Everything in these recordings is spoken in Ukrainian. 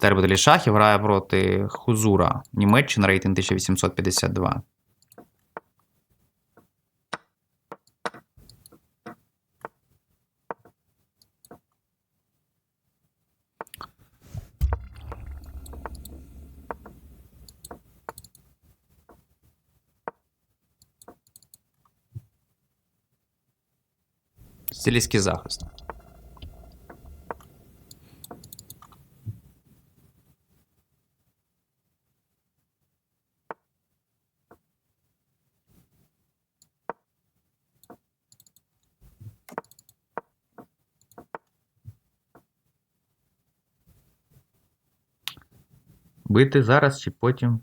Тербителі шахів грає проти Хузура. Німеччина рейтинг 1852. Стилістський захист. Бити зараз чи потім?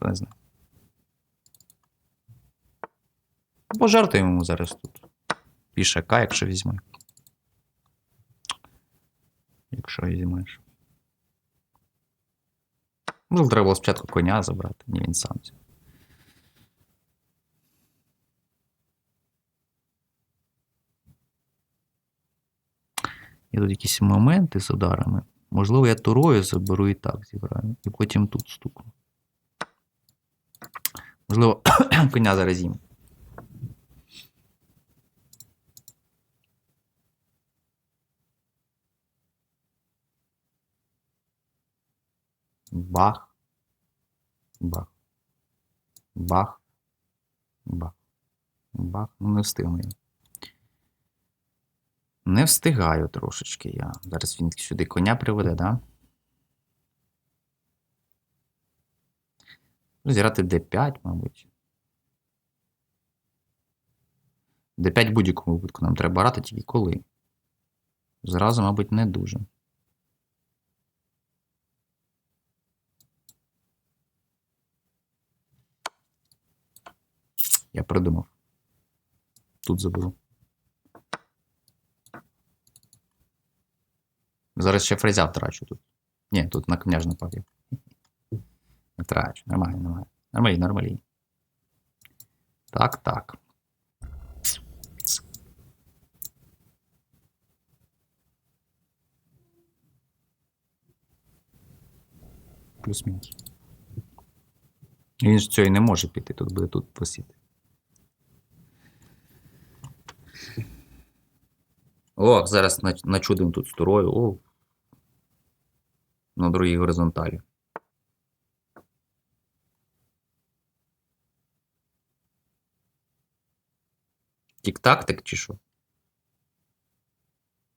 Не знає. Пожартуємо йому зараз тут. Пішака, якщо візьме. Якщо візьмеш. Можливо, треба було спочатку коня забрати, ні він сам. взяв. Є тут якісь моменти з ударами. Можливо, я турою заберу і так зіграю. І потім тут стукну. Можливо, коня зараз їм. Бах. Бах. Бах. Бах. Бах. Ну, не встигну. Не встигаю трошечки я. Зараз він сюди коня приведе, да? Зіграти D5, мабуть. D5 в будь-якому випадку нам треба грати тільки коли. Зразу, мабуть, не дуже. Я придумав. Тут заберу. Зараз ще фрезя втрачу тут. Ні, тут на княж напав. Не втрачу. Нормально, нормально. Нормально, нормально. Так, так. Плюс-мінус. Він ж цього і не може піти, тут буде тут посіти. О, зараз нач- начудимо тут строю. О. На другій горизонталі. Тік-тактик чи що?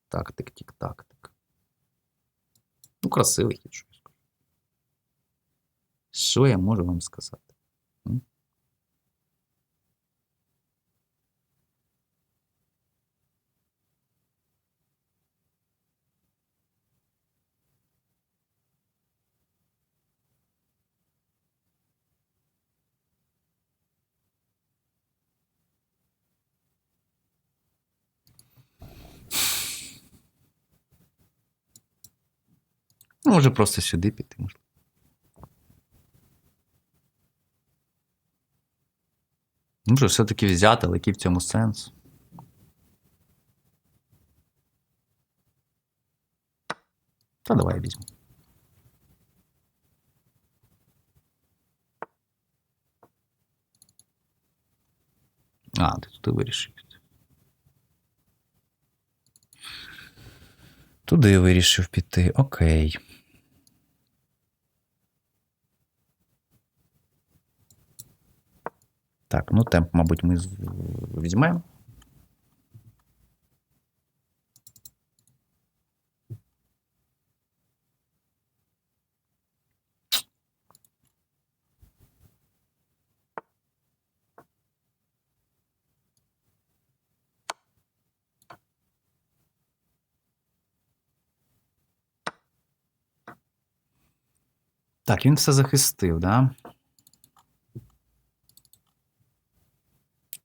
Тактик, тік-тактик. Ну, красивий я скажу. Що я можу вам сказати? Ну, може просто сюди піти, можливо. Може, все-таки взяти, але який в цьому сенс? Та давай я візьму. А, ти туди вирішив. Туди вирішив піти. Окей. Так, ну темп, мабуть, ми візьмемо. Так, він все захистив, да?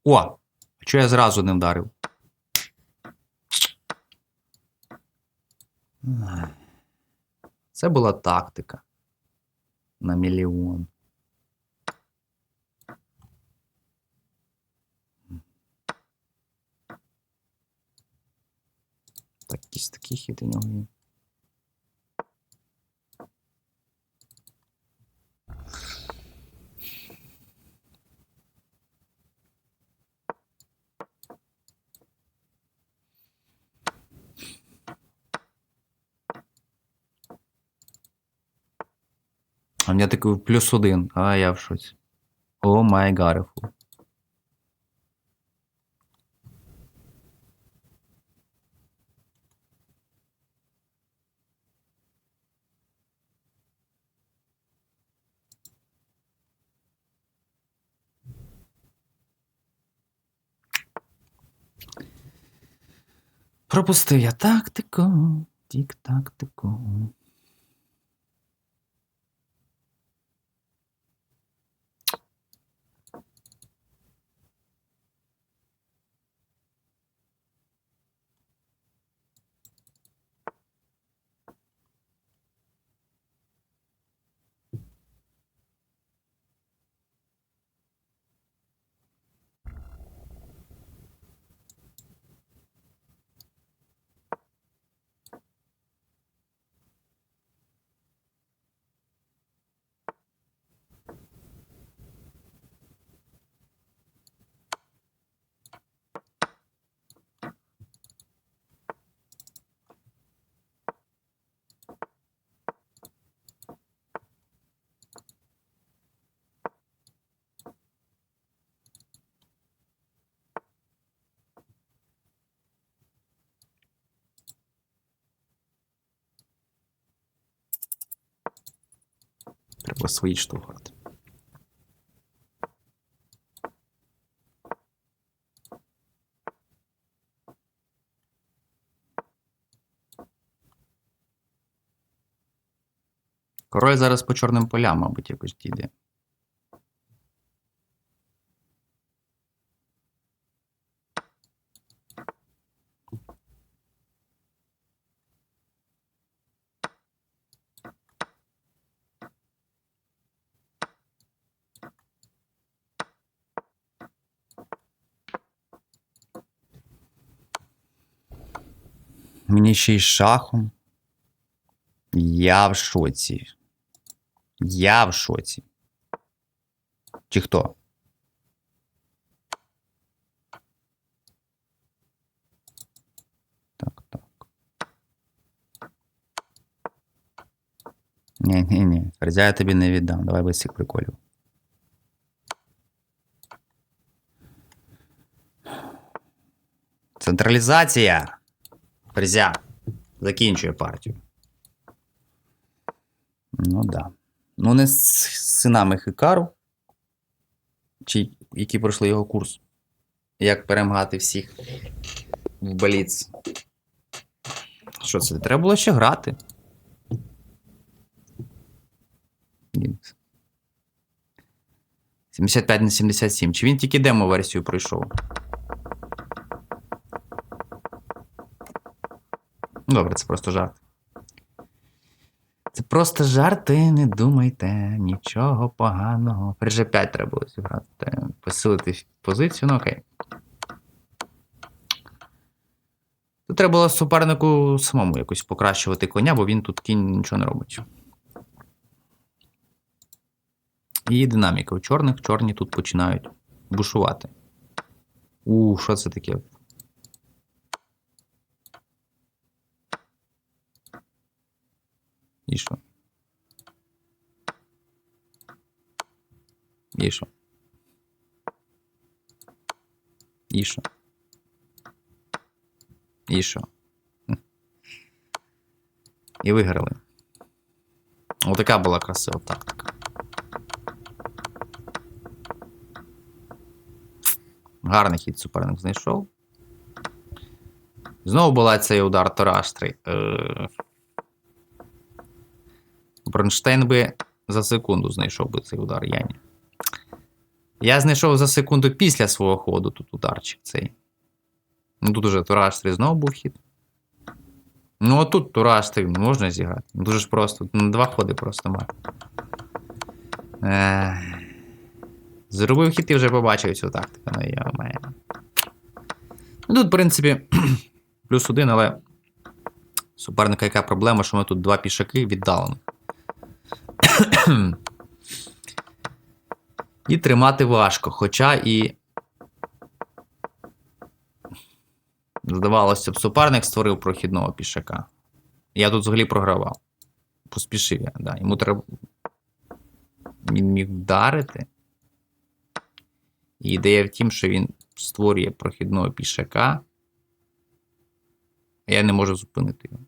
О! А чого я зразу не вдарив? Це була тактика. На мільйон. Так, якийсь такий хід у нього є. У мене такий плюс один, а я в шоці. О май гарифу. Пропустив я тактику. Тік-тактику. Треба свої штовхати. Король зараз по чорним полям, мабуть, якось дійде. Мені ще й шахом. Я в шоці. Я в шоці. Чи хто? Так, так. Ні, ні, ні. Ферзя я тобі не віддам. Давай без цих приколів. Централізація. Ферзя. Закінчує партію. Ну да. Ну, не з синами Хикару, чи які пройшли його курс. Як перемагати всіх в Баліц. Що це? Треба було ще грати. Ні. 75 на 77. Чи він тільки демо-версію пройшов? Добре, це просто жарт. Це просто жарти, не думайте, нічого поганого. При G5 треба було зіграти. Посилити позицію, ну окей. Тут треба було супернику самому якось покращувати коня, бо він тут кінь нічого не робить. І динаміка у чорних. Чорні тут починають бушувати. У, що це таке? І що? І що? І що? І що? І виграли. Отака була красива тактика. Гарний хід суперник знайшов. Знову була цей удар Тораштрий. Е... Бронштейн би за секунду знайшов би цей удар Яні. Я знайшов за секунду після свого ходу тут ударчик цей. Ну тут уже Тураж 3 знову був хід. Ну, а тут Тураж 3 можна зіграти. Дуже ж просто. Ну, Два ходи просто має. Ех. Зробив хід і вже побачив цю тактику. Ну, я маю. Ну, тут, в принципі, плюс один, але Суперника яка проблема, що ми тут два пішаки віддалених. І тримати важко. Хоча і. Здавалося б, суперник створив прохідного пішака. Я тут взагалі програвав. Поспішив я, да. Йому треба. Він міг вдарити. І ідея в тім, що він створює прохідного пішака. Я не можу зупинити його.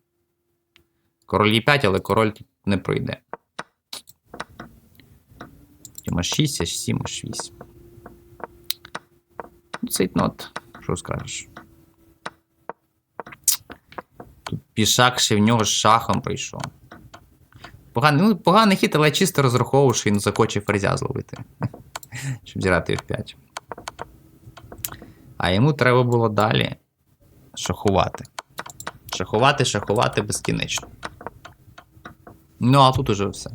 Король Е5, але король тут не пройде. Потім H6, H7, H8. Ну, Цей. Що скажеш? Тут пішак ще в нього з шахом прийшов. Поганий, ну, поганий хід, але чисто розраховував, що він захоче ферзя зловити. Щоб зіграти F5. А йому треба було далі шахувати. Шахувати, шахувати безкінечно. Ну, а тут уже все.